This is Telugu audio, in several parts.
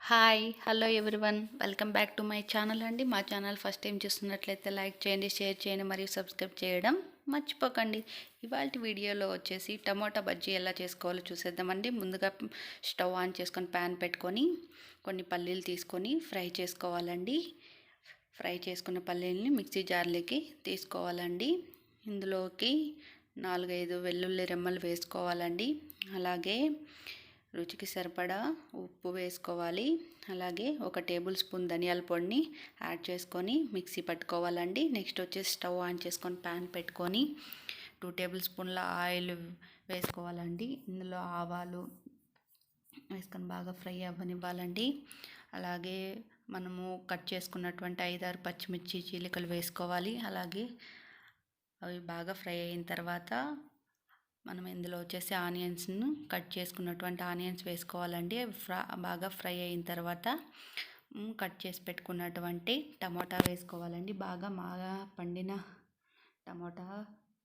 Hi hello everyone. Welcome back to my channel అండి. మా ఛానల్ ఫస్ట్ టైం చూస్తున్నట్లయితే లైక్ చేయండి షేర్ చేయండి మరియు సబ్స్క్రైబ్ చేయడం మర్చిపోకండి. ఇవాళ వీడియోలో వచ్చేసి టమోటా బజ్జీ ఎలా చేసుకోవాలో చూసేద్దామండి. ముందుగా స్టవ్ ఆన్ చేసుకొని ప్యాన్ పెట్టుకొని కొన్ని పల్లీలు తీసుకొని ఫ్రై చేసుకోవాలండి. ఫ్రై చేసుకున్న పల్లీలని మిక్సీ జార్లోకి తీసుకోవాలండి. ఇందులోకి నాలుగైదు వెల్లుల్లి రెమ్మలు వేసుకోవాలండి. అలాగే రుచికి సరిపడా ఉప్పు వేసుకోవాలి. అలాగే ఒక టేబుల్ స్పూన్ ధనియాల పొడిని యాడ్ చేసుకొని మిక్సీ పట్టుకోవాలండి. నెక్స్ట్ వచ్చేసి స్టవ్ ఆన్ చేసుకొని ప్యాన్ పెట్టుకొని టూ టేబుల్ స్పూన్ల ఆయిల్ వేసుకోవాలండి. ఇందులో ఆవాలు వేసుకొని బాగా ఫ్రై అవ్వనివ్వాలండి. అలాగే మనము కట్ చేసుకున్నటువంటి ఐదారు పచ్చిమిర్చి చీలికలు వేసుకోవాలి. అలాగే అవి బాగా ఫ్రై అయిన తర్వాత మనం ఇందులో వచ్చేసి ఆనియన్స్ను కట్ చేసుకున్నటువంటి ఆనియన్స్ వేసుకోవాలండి. ఫ్రా బాగా ఫ్రై అయిన తర్వాత కట్ చేసి పెట్టుకున్నటువంటి టమాటా వేసుకోవాలండి. బాగా బాగా పండిన టమాటా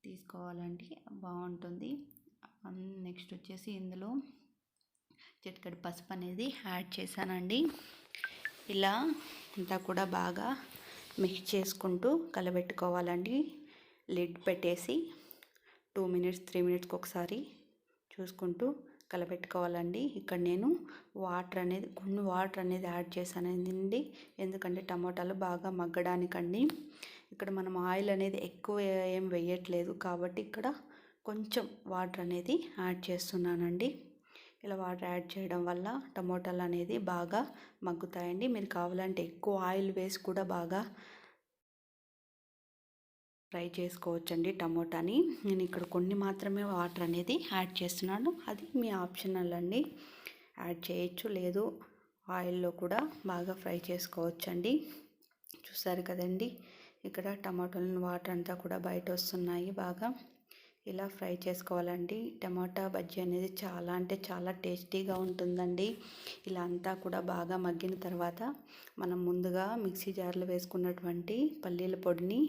తీసుకోవాలండి. బాగుంటుంది. నెక్స్ట్ వచ్చేసి ఇందులో చిటికడి పసుపు అనేది యాడ్ చేశానండి. ఇలా అంతా కూడా బాగా మిక్స్ చేసుకుంటూ కలబెట్టుకోవాలండి. లిడ్ పెట్టేసి టూ మినిట్స్ త్రీ మినిట్స్కి ఒకసారి చూసుకుంటూ కలపెట్టుకోవాలండి. ఇక్కడ నేను వాటర్ అనేది కొన్ని వాటర్ అనేది యాడ్ చేశానండి. ఎందుకంటే టమాటాలు బాగా మగ్గడానికండి. ఇక్కడ మనం ఆయిల్ అనేది ఎక్కువ ఏం వేయట్లేదు కాబట్టి ఇక్కడ కొంచెం వాటర్ అనేది యాడ్ చేస్తున్నానండి. ఇలా వాటర్ యాడ్ చేయడం వల్ల టమోటాలు అనేది బాగా మగ్గుతాయండి. మీరు కావాలంటే ఎక్కువ ఆయిల్ వేసి కూడా బాగా ఫ్రై చేసుకోవచ్చండి టమోటాని. నేను ఇక్కడ కొన్ని మాత్రమే వాటర్ అనేది యాడ్ చేస్తున్నాను. అది మీ ఆప్షనల్ అండి. యాడ్ చేయొచ్చు లేదు ఆయిల్లో కూడా బాగా ఫ్రై చేసుకోవచ్చండి. చూసారు కదండి ఇక్కడ టమాటోలను వాటర్ అంతా కూడా బయట వస్తున్నాయి బాగా. ఇలా ఫ్రై చేసుకోవాలండి. టమాటా బజ్జీ అనేది చాలా అంటే చాలా టేస్టీగా ఉంటుందండి. ఇలా అంతా కూడా బాగా మగ్గిన తర్వాత మనం ముందుగా మిక్సీ జార్లో వేసుకున్నటువంటి పల్లీల పొడిని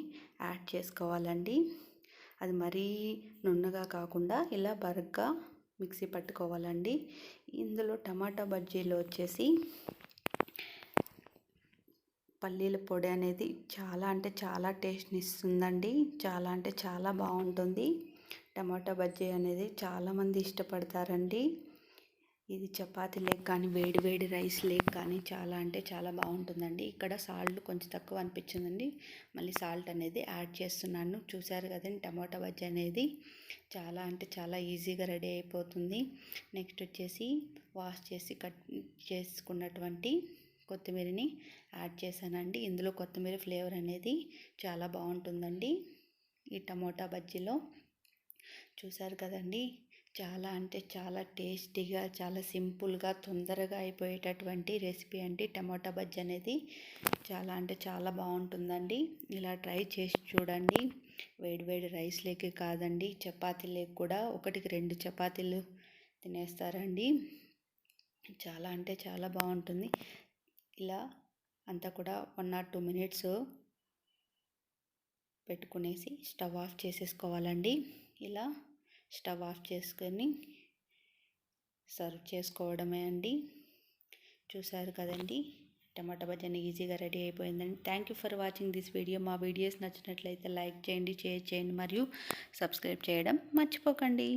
యాడ్ చేసుకోవాలండి. అది మరీ నున్నగా కాకుండా ఇలా బరగ్గా మిక్సీ పట్టుకోవాలండి. ఇందులో టమాటా బజ్జీలో వచ్చేసి పల్లీల పొడి అనేది చాలా అంటే చాలా టేస్ట్ని ఇస్తుందండి. చాలా అంటే చాలా బాగుంటుంది. టమాటా బజ్జీ అనేది చాలామంది ఇష్టపడతారండి. ఇది చపాతీ లేక్ కానీ వేడి వేడి రైస్ లేక్ కానీ చాలా అంటే చాలా బాగుంటుందండి. ఇక్కడ సాల్ట్ కొంచెం తక్కువ అనిపించిందండి. మళ్ళీ సాల్ట్ అనేది యాడ్ చేస్తున్నాను. చూసారు కదండి టమాటా బజ్జీ అనేది చాలా అంటే చాలా ఈజీగా రెడీ అయిపోతుంది. నెక్స్ట్ వచ్చేసి వాష్ చేసి కట్ చేసుకున్నటువంటి కొత్తిమీరని యాడ్ చేశానండి. ఇందులో కొత్తిమీర ఫ్లేవర్ అనేది చాలా బాగుంటుందండి. ఈ టమోటా బజ్జీలో చూసారు కదండి? చాలా అంటే చాలా టేస్టీగా చాలా సింపుల్గా తొందరగా అయిపోయేటటువంటి రెసిపీ అండి టమాటా బజ్జీ అనేది. చాలా అంటే చాలా బాగుంటుందండి. ఇలా ట్రై చేసి చూడండి. వేడివేడి రైస్ లేకే కాదండి. చపాతీ కూడా ఒకటికి రెండు చపాతీలు తినేస్తారండి. చాలా అంటే చాలా బాగుంటుంది. ఇలా అంతా కూడా వన్ ఆర్ టూ మినిట్స్ పెట్టుకునేసి స్టవ్ ఆఫ్ చేసేసుకోవాలండి. ఇలా స్టవ్ ఆఫ్ చేసుకొని సర్వ్ చేసుకోవడమే అండి. చూసారు కదండి టమాటా భజన ఈజీగా రెడీ అయిపోయిందండి. Thank you for watching this video మా వీడియోస్ నచ్చినట్లయితే లైక్ చేయండి షేర్ చేయండి మరియు సబ్స్క్రైబ్ చేయడం మర్చిపోకండి.